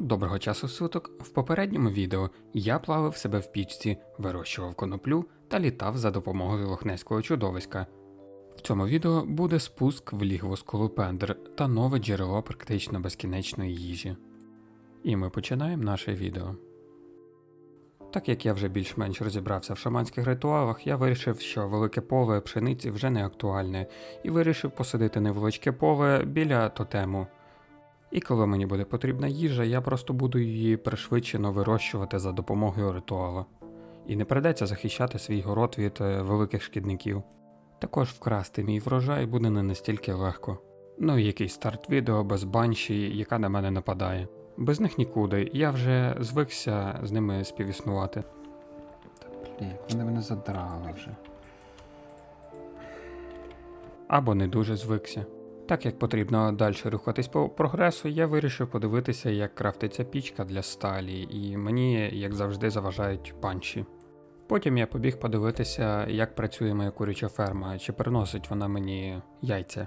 Доброго часу суток. В попередньому відео я плавив себе в пічці, вирощував коноплю та літав за допомогою лохнеського чудовиська. В цьому відео буде спуск в лігво Сколопендр та нове джерело практично безкінечної їжі. І ми починаємо наше відео. Так як я вже більш-менш розібрався в шаманських ритуалах, я вирішив, що велике поле пшениці вже не актуальне, і вирішив посадити невеличке поле біля тотему. І коли мені буде потрібна їжа, я просто буду її пришвидшено вирощувати за допомогою ритуала. І не придеться захищати свій город від е, великих шкідників. Також вкрасти мій врожай буде не настільки легко. Ну і який старт відео без банші, яка на мене нападає. Без них нікуди, я вже звикся з ними співіснувати. Та блін, вони мене задрали вже. Або не дуже звикся. Так як потрібно далі рухатись по прогресу, я вирішив подивитися, як крафтиться пічка для сталі, і мені, як завжди, заважають панчі. Потім я побіг подивитися, як працює моя куряча ферма, чи приносить вона мені яйця.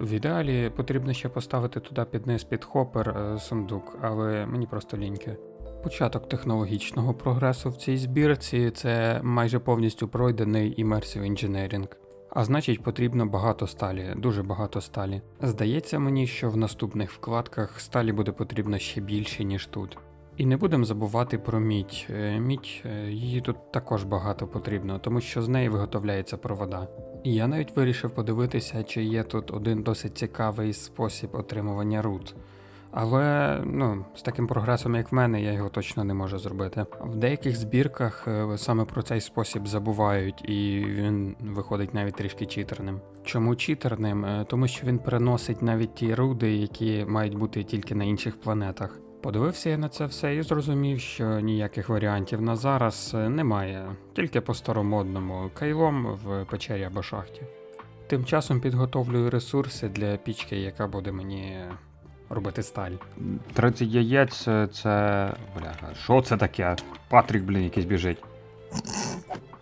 В ідеалі потрібно ще поставити туди під низ під хопер е, сундук, але мені просто ліньки. Початок технологічного прогресу в цій збірці це майже повністю пройдений Immersive Engineering. А значить, потрібно багато сталі, дуже багато сталі. Здається мені, що в наступних вкладках сталі буде потрібно ще більше, ніж тут. І не будемо забувати про мідь. Е, Мідь е, її тут також багато потрібно, тому що з неї виготовляється провода. І я навіть вирішив подивитися, чи є тут один досить цікавий спосіб отримування руд. Але ну, з таким прогресом, як в мене, я його точно не можу зробити. В деяких збірках е, саме про цей спосіб забувають, і він виходить навіть трішки читерним. Чому читерним? Е, Тому що він переносить навіть ті руди, які мають бути тільки на інших планетах. Подивився я на це все і зрозумів, що ніяких варіантів на зараз е, немає, тільки по старомодному кайлом в печері або шахті. Тим часом підготовлюю ресурси для пічки, яка буде мені робити сталь. 30 яєць це. Бля, що це таке? Патрік, блін, якийсь біжить.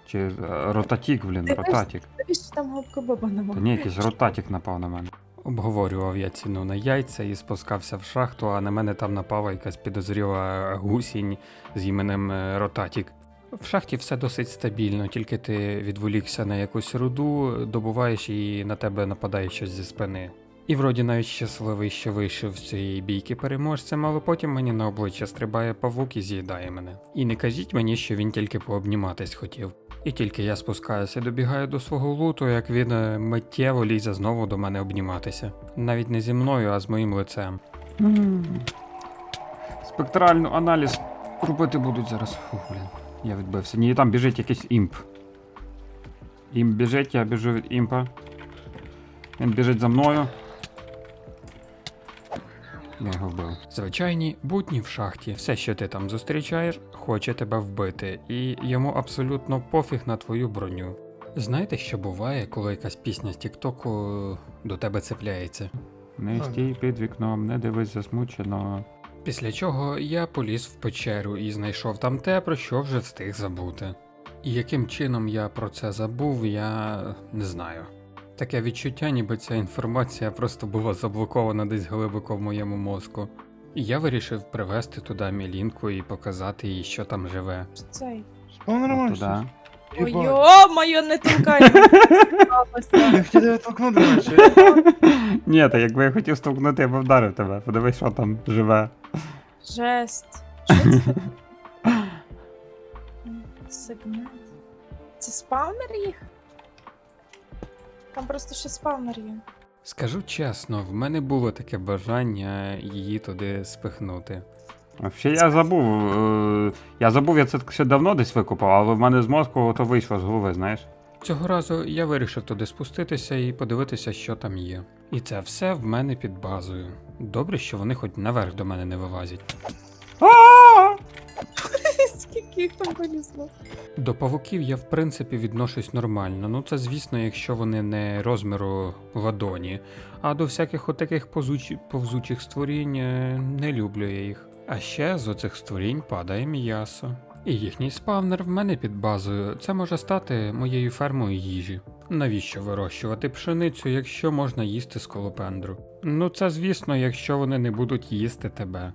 Чи е, ротатік, блін, Ти ротатік. Навіщо там губка Боба Та ні, якийсь ротатік напав на мене. Обговорював я ціну на яйця і спускався в шахту, а на мене там напала якась підозріла гусінь з іменем е, Ротатік. В шахті все досить стабільно, тільки ти відволікся на якусь руду, добуваєш і на тебе нападає щось зі спини. І вроді навіть щасливий, що вийшов з цієї бійки переможцем, але потім мені на обличчя стрибає павук і з'їдає мене. І не кажіть мені, що він тільки пообніматись хотів. І тільки я спускаюся і добігаю до свого луту, як він е, миттєво лізе знову до мене обніматися. Навіть не зі мною, а з моїм лицем. Спектральний аналіз робити будуть зараз. Фух, блін. Я відбився. Ні, там біжить якийсь імп. Імп біжить, я біжу від імпа. Він біжить за мною. Я його вбив. Звичайні будні в шахті, все, що ти там зустрічаєш, хоче тебе вбити, і йому абсолютно пофіг на твою броню. Знаєте, що буває, коли якась пісня з Тіктоку до тебе цепляється? Не стій під вікном, не дивись засмучено. Після чого я поліз в печеру і знайшов там те, про що вже встиг забути. І яким чином я про це забув, я не знаю. Таке відчуття, ніби ця інформація просто була заблокована десь глибоко в моєму мозку. І я вирішив привезти туди Мілінку і показати їй, що там живе. Цей. Спав нормально. Туди. Ой, йо-моє, не толкай. Я хотів тебе толкнути раніше. Ні, та якби я хотів стукнути, я б вдарив тебе. Подивись, що там живе. Жесть. Що це таке? Сегмент. Це спавнер їх? Там просто ще спавнер є. Скажу чесно, в мене було таке бажання її туди спихнути. Взагалі я забув. е, Я забув, я це ще давно десь викопав, але в мене з мозку то вийшло з голови, знаєш. Цього разу я вирішив туди спуститися і подивитися, що там є. І це все в мене під базою. Добре, що вони хоч наверх до мене не вилазять. Їх там вилізло? До павуків я в принципі відношусь нормально. Ну це звісно, якщо вони не розміру ладоні. А до всяких отаких позучі... повзучих створінь е, не люблю я їх. А ще з оцих створінь падає м'ясо. І їхній спавнер в мене під базою. Це може стати моєю фермою їжі. Навіщо вирощувати пшеницю, якщо можна їсти сколопендру? Ну це звісно, якщо вони не будуть їсти тебе.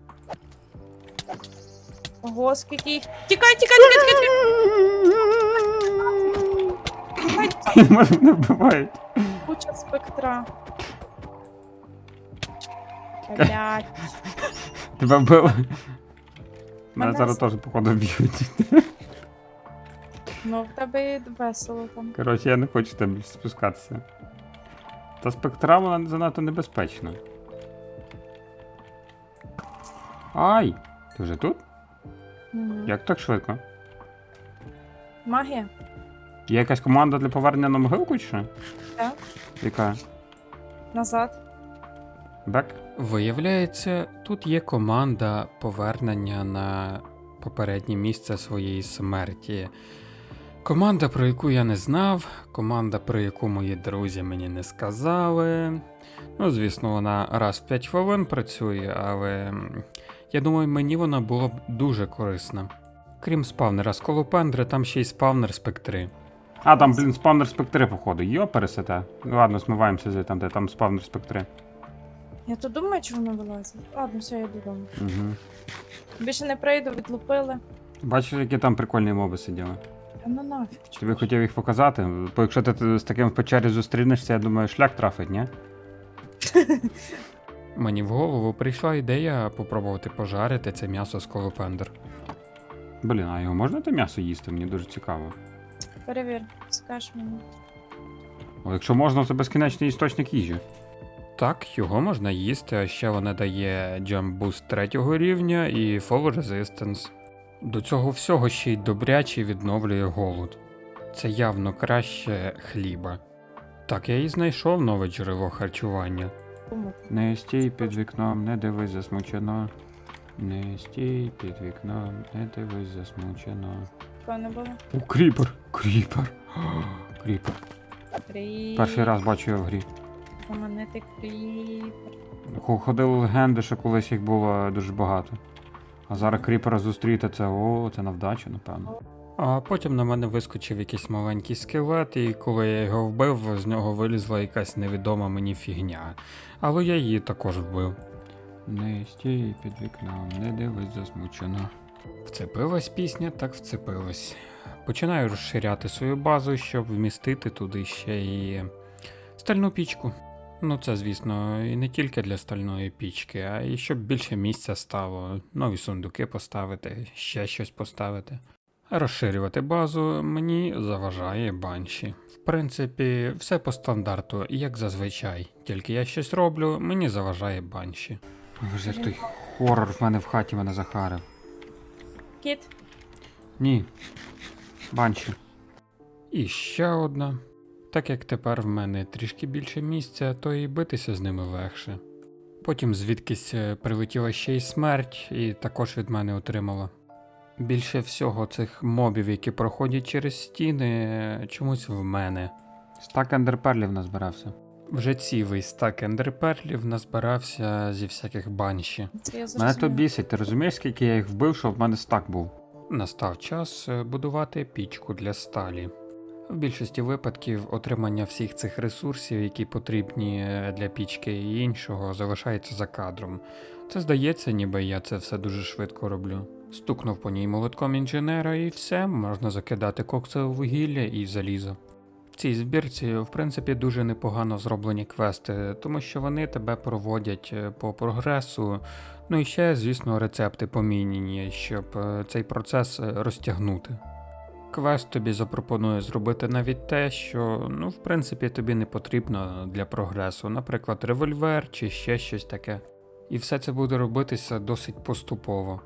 Ого, скільки їх. Тікай, тікай, тікай, тікай, тікай. Мене не вбивають. Куча спектра. Блять. Тебе вбили. Мене Мене зараз теж, походу, вб'ють. Ну, в тебе і весело там. Коротше, я не хочу там спускатися. Та спектра вона занадто небезпечна. Ай! Ти вже тут? Мгм. Як так швидко? Магія. Є якась команда для повернення на могилку чи? Так. Яка? Назад. Бек? Виявляється, тут є команда повернення на попереднє місце своєї смерті. Команда, про яку я не знав, команда, про яку мої друзі мені не сказали. Ну, звісно, вона раз в 5 хвилин працює, але я думаю, мені вона була б дуже корисна. Крім спавнера сколопендри, там ще й спавнер спектри. А, там, блін, спавнер спектри, походу. Йо, пересете. Ну ладно, смиваємося звідти, там, де там спавнер спектри. Я то думаю, чи воно вилазить. Ладно, все, я додому. Угу. Більше не прийду, відлупили. Бачиш, які там прикольні моби сиділи. Та ну нафіг. Тобі хотів їх показати, бо якщо ти з таким в печері зустрінешся, я думаю, шлях трафить, ні? Мені в голову прийшла ідея попробувати пожарити це м'ясо сколопендр. Блін, а його можна те м'ясо їсти? Мені дуже цікаво. Перевір, скаж мені. О, якщо можна, це безкінечний істочник їжі. Так, його можна їсти, а ще вона дає Jump Boost третього рівня і Fall Resistance. До цього всього ще й добряче відновлює голод. Це явно краще хліба. Так, я і знайшов нове джерело харчування. Не стій під вікном, не дивись засмучено. Не стій під вікном, не дивись засмучено. Не було. О, кріпер! Кріпер! О, Кріпер. Кріп. Перший раз бачу його в грі. Поманити кріп. Хо- Ходили легенди, що колись їх було дуже багато. А зараз кріпера зустріти це о, це на вдачу, напевно. А потім на мене вискочив якийсь маленький скелет, і коли я його вбив, з нього вилізла якась невідома мені фігня. Але я її також вбив. Не стій під вікном, не дивись засмучено. Вцепилась пісня, так вцепилась. Починаю розширяти свою базу, щоб вмістити туди ще і стальну пічку. Ну, це, звісно, і не тільки для стальної пічки, а й щоб більше місця стало, нові сундуки поставити, ще щось поставити. Розширювати базу мені заважає банші. В принципі, все по стандарту, як зазвичай. Тільки я щось роблю, мені заважає банші. Вже той хорор в мене в хаті мене захарив. Кіт. Ні. Банші. І ще одна. Так як тепер в мене трішки більше місця, то і битися з ними легше. Потім звідкись е, прилетіла ще й смерть, і також від мене отримала. Більше всього цих мобів, які проходять через стіни, чомусь в мене. Стак ендерперлів назбирався. Вже цілий стак ендерперлів назбирався зі всяких банші. Це Мене то бісить, ти розумієш, скільки я їх вбив, щоб в мене стак був. Настав час е, будувати пічку для сталі. В більшості випадків отримання всіх цих ресурсів, які потрібні е, для пічки і іншого, залишається за кадром. Це здається, ніби я це все дуже швидко роблю. Стукнув по ній молотком інженера, і все, можна закидати коксове вугілля і залізо. В цій збірці, в принципі, дуже непогано зроблені квести, тому що вони тебе проводять е, по прогресу, Ну і ще, звісно, рецепти помінені, щоб е, цей процес е, розтягнути. Квест тобі запропонує зробити навіть те, що, ну, в принципі, тобі не потрібно для прогресу, наприклад, револьвер чи ще щось таке. І все це буде робитися досить поступово.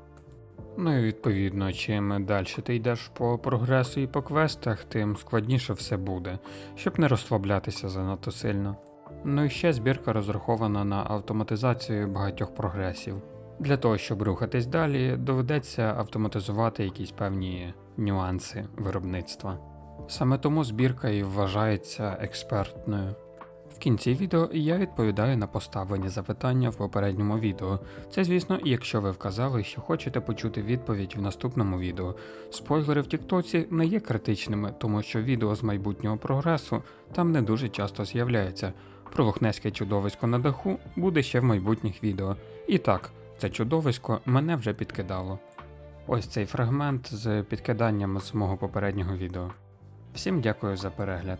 Ну і відповідно, чим далі ти йдеш по прогресу і по квестах, тим складніше все буде, щоб не розслаблятися занадто сильно. Ну і ще збірка розрахована на автоматизацію багатьох прогресів. Для того, щоб рухатись далі, доведеться автоматизувати якісь певні нюанси виробництва. Саме тому збірка і вважається експертною. В кінці відео я відповідаю на поставлені запитання в попередньому відео. Це, звісно, якщо ви вказали, що хочете почути відповідь в наступному відео. Спойлери в Тіктоці не є критичними, тому що відео з майбутнього прогресу там не дуже часто з'являється. Про лохнеське чудовисько на даху буде ще в майбутніх відео. І так, це чудовисько мене вже підкидало. Ось цей фрагмент з підкиданням з мого попереднього відео. Всім дякую за перегляд.